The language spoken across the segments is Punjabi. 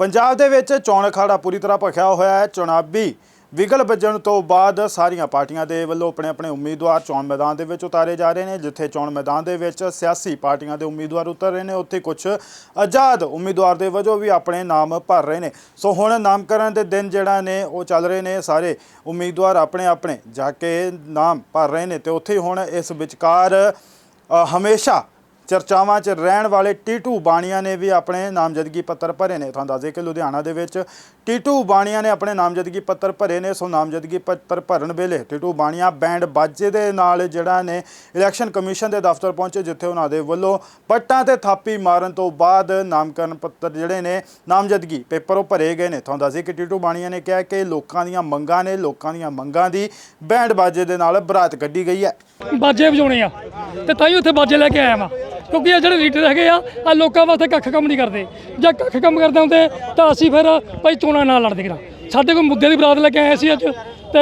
ਪੰਜਾਬ ਦੇ ਵਿੱਚ ਚੋਣ ਅਖਾੜਾ ਪੂਰੀ ਤਰ੍ਹਾਂ ਭਖਿਆ ਹੋਇਆ ਹੈ। ਚੁਣਾਵੀ ਵਿਗਲ ਵੱਜਣ ਤੋਂ ਬਾਅਦ ਸਾਰੀਆਂ ਪਾਰਟੀਆਂ ਦੇ ਵੱਲੋਂ ਆਪਣੇ ਆਪਣੇ ਉਮੀਦਵਾਰ ਚੋਣ ਮੈਦਾਨ ਦੇ ਵਿੱਚ ਉਤਾਰੇ ਜਾ ਰਹੇ ਨੇ, ਜਿੱਥੇ ਚੋਣ ਮੈਦਾਨ ਦੇ ਵਿੱਚ ਸਿਆਸੀ ਪਾਰਟੀਆਂ ਦੇ ਉਮੀਦਵਾਰ ਉਤਰ ਰਹੇ ਨੇ, ਉੱਥੇ ਕੁਝ ਆਜ਼ਾਦ ਉਮੀਦਵਾਰ ਦੇ ਵਜੋਂ ਵੀ ਆਪਣੇ ਨਾਮ ਭਰ ਰਹੇ ਨੇ। ਸੋ ਹੁਣ ਨਾਮਕਰਨ ਦੇ ਦਿਨ ਜਿਹੜਾ ਨੇ, ਉਹ ਚੱਲ ਰਹੇ ਨੇ। ਸਾਰੇ ਉਮੀਦਵਾਰ ਆਪਣੇ ਆਪਣੇ ਜਾ ਕੇ ਨਾਮ ਭਰ ਰਹੇ ਨੇ ਤੇ ਉੱਥੇ ਹੁਣ ਇਸ ਵਿਚਕਾਰ ਹਮੇਸ਼ਾ ਚਰਚਾਵਾਂ 'ਚ ਰਹਿਣ ਵਾਲੇ ਟੀਟੂ ਬਾਣੀਆਂ ਨੇ ਵੀ ਆਪਣੇ ਨਾਮਜ਼ਦਗੀ ਪੱਤਰ ਭਰੇ ਨੇ। ਤੁਹਾਨੂੰ ਦੱਸ ਦੇ ਕਿ ਲੁਧਿਆਣਾ ਦੇ ਵਿੱਚ ਟੀਟੂ ਬਾਣੀਆਂ ਨੇ ਆਪਣੇ ਨਾਮਜ਼ਦਗੀ ਪੱਤਰ ਭਰੇ ਨੇ, ਸੋ ਨਾਮਜ਼ਦਗੀ ਪੱਤਰ ਭਰਨ ਵੇਲੇ ਟੀਟੂ ਬਾਣੀਆਂ ਬੈਂਡ ਬਾਜੇ ਦੇ ਨਾਲ ਜਿਹੜਾ ਨੇ ਇਲੈਕਸ਼ਨ ਕਮਿਸ਼ਨ ਦੇ ਦਫ਼ਤਰ ਪਹੁੰਚੇ, ਜਿੱਥੇ ਉਹਨਾਂ ਦੇ ਵੱਲੋਂ ਪੱਟਾਂ ਤੇ ਥਾਪੀ ਮਾਰਨ ਤੋਂ ਬਾਅਦ ਨਾਮਕਰਨ ਪੱਤਰ ਜਿਹੜੇ ਨੇ, ਨਾਮਜ਼ਦਗੀ ਪੇਪਰ ਉਹ ਭਰੇ ਗਏ ਨੇ। ਤੁਹਾਨੂੰ ਦੱਸ ਦਈਏ ਕਿ ਟੀਟੂ ਬਾਣੀਆਂ ਨੇ ਕਿਹਾ ਕਿ ਲੋਕਾਂ ਦੀਆਂ ਮੰਗਾਂ ਨੇ, ਲੋਕਾਂ ਦੀਆਂ ਮੰਗਾਂ ਦੀ ਬੈਂਡ ਬਾਜੇ ਦੇ ਨਾਲ ਬਰਾਤ ਕੱਢੀ ਗਈ ਹੈ। ਬਾਜੇ ਵਜਾਉਣੇ ਆ ਤੇ ਤਾਂ ਹੀ ਉੱਥੇ ਬਾਜੇ ਲੈ ਕੇ ਆਇਆ ਵਾਂ। ਕਿਉਂਕਿ ਇਹ ਜਿਹੜੇ ਲੀਡਰ ਹੈਗੇ ਆ ਆ ਲੋਕਾਂ ਵਾਸਤੇ ਕੱਖ ਕੰਮ ਨਹੀਂ ਕਰਦੇ। ਜੇ ਕੱਖ ਕੰਮ ਕਰਦੇ ਹੁੰਦੇ, ਤਾਂ ਅਸੀਂ ਫਿਰ ਭਾਈ ਚੋਣਾਂ ਨਾਲ ਲੜਦੇ ਕਰਾਂ ਸਾਡੇ ਕੋਲ ਮੁੱਦੇ ਦੀ ਬਰਾਤ ਲੈ ਕੇ ਆਏ ਸੀ ਅੱਜ, ਤੇ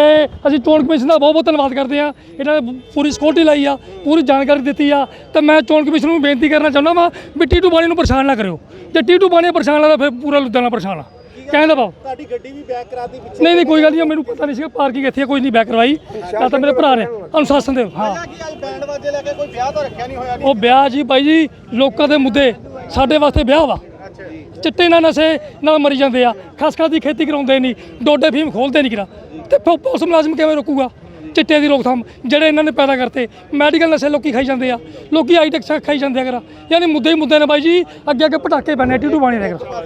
ਅਸੀਂ ਚੋਣ ਕਮਿਸ਼ਨ ਦਾ ਬਹੁਤ ਬਹੁਤ ਧੰਨਵਾਦ ਕਰਦੇ ਆ ਇਹਨਾਂ ਨੇ ਪੂਰੀ ਸਿਕਿਉਰਿਟੀ ਲਾਈ ਆ, ਪੂਰੀ ਜਾਣਕਾਰੀ ਦਿੱਤੀ ਆ। ਤੇ ਮੈਂ ਚੋਣ ਕਮਿਸ਼ਨ ਨੂੰ ਬੇਨਤੀ ਕਰਨਾ ਚਾਹੁੰਦਾ ਵਾਂ ਵੀ ਟੀਟੂ ਬਾਣੀ ਨੂੰ ਪਰੇਸ਼ਾਨ ਨਾ ਕਰਿਓ। ਜੇ ਟੀਟੂ ਬਾਣੀ ਪਰੇਸ਼ਾਨ ਲੱਗਦਾ, ਫਿਰ ਪੂਰਾ ਲੁਧਿਆਣਾ ਪਰੇਸ਼ਾਨ ਆ। ਕਹਿੰਦਾ ਬਾਬ ਤੁਹਾਡੀ ਗੱਡੀ ਵੀ ਬੈਕ ਕਰਾਤੀ ਪਿੱਛੇ। ਨਹੀਂ ਨਹੀਂ ਕੋਈ ਗੱਲ ਨਹੀਂ ਮੈਨੂੰ ਪਤਾ ਨਹੀਂ ਸੀਗਾ ਪਾਰਕਿੰਗ ਇੱਥੇ ਕੋਈ ਨਹੀਂ ਬੈਕ ਕਰਵਾਈ। ਤਾਂ ਤਾਂ ਮੇਰੇ ਭਰਾ ਨੇ ਅਨੁਸ਼ਾਸਨ ਦੇ ਹਾਂ। ਕਿ ਅੱਜ ਬੈਂਡ ਵਾਜੇ ਲੈ ਕੇ ਕੋਈ ਵਿਆਹ ਤਾਂ ਰੱਖਿਆ ਨਹੀਂ ਹੋਇਆ ਉਹ ਵਿਆਹ ਜੀ ਬਾਈ ਜੀ ਲੋਕਾਂ ਦੇ ਮੁੱਦੇ। ਸਾਡੇ ਵਾਸਤੇ ਵਿਆਹ ਵਾ। ਚਿੱਟੇ ਨਾਲ ਨਸ਼ੇ ਨਾਲ ਮਰੀ ਜਾਂਦੇ ਆ। ਖਸਖਸ ਦੀ ਖੇਤੀ ਕਰਾਉਂਦੇ ਨਹੀਂ। ਡੋਡੇ ਫੀਮ ਖੋਲਦੇ ਨਹੀਂ ਕਿਰਾ। ਤੇ ਫਿਰ ਪੁਲਿਸ ਮੁਲਾਜ਼ਮ ਕਿਵੇਂ ਰੋਕੂਗਾ? ਚਿੱਟੇ ਦੀ ਰੋਕਥਾਮ ਜਿਹੜੇ ਇਹਨਾਂ ਨੇ ਪੈਦਾ ਕਰਤੇ। ਮੈਡੀਕਲ ਨਸ਼ੇ ਲੋਕੀ ਖਾਈ ਜਾਂਦੇ ਆ। ਲੋਕੀ ਆਈਟੈਕਸ ਖਾਈ ਜਾਂਦੇ ਆ ਕਰਾ। ਯਾਨੀ ਮੁੱਦੇ ਹੀ ਮੁੱਦੇ ਨੇ ਬਾਈ ਜੀ। ਅੱਗੇ ਅੱਗੇ ਪਟਾਕੇ ਪੈਣੇ ਟੀਟੂ ਬਾਣੀ ਦੇ ਕਰਾ।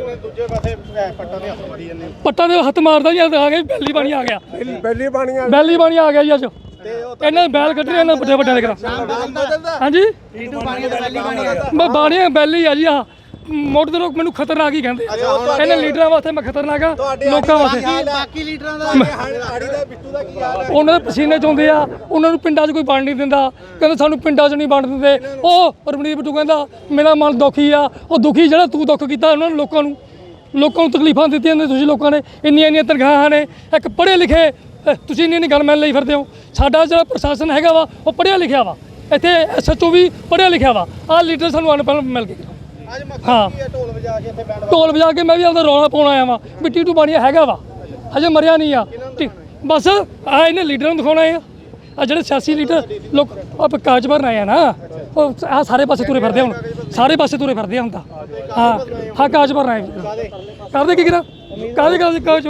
ਨੇ ਦੂਜੇ ਪਾਸੇ ਪੱਟਾਂ ਦੇ ਹੱਥ ਮਾਰੀ ਜਾਂਦੇ ਪੱਟਾਂ ਦੇ ਹੱਥ ਮਾਰਦਾ ਜੀ ਆ ਗਿਆ ਬੈਲੀ ਬਾਣੀ ਆ ਗਿਆ। ਬੈਲੀ ਪਾਣੀਆਂ ਬੈਲੀ ਬਾਣੀ ਆ ਗਿਆ ਜੀ ਅੱਜ। ਤੇ ਉਹ ਇਹਨਾਂ ਦੇ ਬੈਲ ਕੱਢ ਰਹੇ ਇਹਨਾਂ ਵੱਡੇ ਵੱਡੇ ਦੇ ਕਰਾ। ਹਾਂਜੀ? ਟੀਟੂ ਪਾਣੀ ਦਾ ਬੈਲੀ ਪਾਣੀ ਮੈਂ ਬਾਣੀਆਂ ਬੈਲੀ ਆ ਜੀ ਆ ਮੋਟਰ ਦੇ ਲੋਕ ਮੈਨੂੰ ਖਤਰਨਾਕ ਹੀ ਕਹਿੰਦੇ ਇਹਨਾਂ ਲੀਡਰਾਂ ਵਾਸਤੇ ਮੈਂ ਖਤਰਨਾਕ ਆ ਲੋਕਾਂ ਵਾਸਤੇ। ਬਾਕੀ ਲੀਡਰਾਂ ਦਾ ਆੜੀ ਦਾ ਬਿੱਟੂ ਦਾ ਕੀ ਹਾਲ ਹੈ ਉਹਨਾਂ ਦੇ ਪਸੀਨੇ ਚੋਂਦੇ ਆ ਉਹਨਾਂ ਨੂੰ ਪਿੰਡਾਂ 'ਚ ਕੋਈ ਵੰਡ ਨਹੀਂ ਦਿੰਦਾ। ਕਹਿੰਦੇ ਸਾਨੂੰ ਪਿੰਡਾਂ 'ਚ ਨਹੀਂ ਵੰਡ ਦਿੰਦੇ। ਉਹ ਰਮਣੀਤ ਬਿੱਟੂ ਕਹਿੰਦਾ ਮੇਰਾ ਮਨ ਦੁਖੀ ਆ। ਉਹ ਦੁਖੀ ਜਿਹੜਾ ਤੂੰ ਦੁੱਖ ਕੀਤਾ ਉਹਨਾਂ ਨੂੰ ਲੋਕਾਂ ਨੂੰ। ਲੋਕਾਂ ਨੂੰ ਤਕਲੀਫਾਂ ਦਿੱਤੀਆਂ ਨੇ ਤੁਸੀਂ ਲੋਕਾਂ ਨੇ। ਇੰਨੀਆਂ ਇੰਨੀਆਂ ਤਨਖਾਹਾਂ ਨੇ। ਇੱਕ ਪੜ੍ਹੇ ਲਿਖੇ ਤੁਸੀਂ ਇੰਨੀ ਇੰਨੀ ਗੱਲ ਮੈਨ ਲਈ ਫਿਰਦੇ ਹੋ। ਸਾਡਾ ਜਿਹੜਾ ਪ੍ਰਸ਼ਾਸਨ ਹੈਗਾ ਵਾ ਉਹ ਪੜ੍ਹਿਆ ਲਿਖਿਆ ਵਾ। ਇੱਥੇ ਐਸਐਚਓ ਵੀ ਪੜ੍ਹਿਆ ਲਿਖਿਆ ਵਾ। ਆਹ ਲੀਡਰ ਸਾਨੂੰ ਅਨਪੜ੍ਹ ਮਿਲ ਗਏ। ਅੱਜ ਹਾਂ। ਹੈ ਢੋਲ ਵਜਾ ਕੇ ਇੱਥੇ ਬੈਂਡ ਢੋਲ ਵਜਾ ਕੇ ਮੈਂ ਵੀ ਆਪਦਾ ਰੌਲਾ ਪਾਉਣ ਆਇਆ ਵਾਂ ਵੀ ਟੀਟੂ ਬਾਣੀਆ ਹੈਗਾ ਵਾ ਹਜੇ ਮਰਿਆ ਨਹੀਂ ਆ। ਟੀ- ਬਸ ਆ ਇਹਨੇ ਲੀਡਰਾਂ ਨੂੰ ਦਿਖਾਉਣਾ ਆ ਆ ਜਿਹੜੇ ਸਿਆਸੀ ਲੀਡਰ ਲੋਕ ਆਪ ਕਾਜ ਭਰਨ ਆਏ ਆ ਨਾ ਉਹ ਆ ਸਾਰੇ ਪਾਸੇ ਤੁਰੇ ਫਿਰਦੇ ਆ ਹੁਣ ਸਾਰੇ ਪਾਸੇ ਤੁਰੇ ਫਿਰਦੇ ਆ ਹੁਣ ਤਾਂ। ਹਾਂ ਹਾਂ ਕਾਜ ਭਰਨ ਆਏ। ਕਰਦੇ ਕੀ ਕਰਾਂ ਕਾਦੇ ਕਾਦੇ ਕਾਜ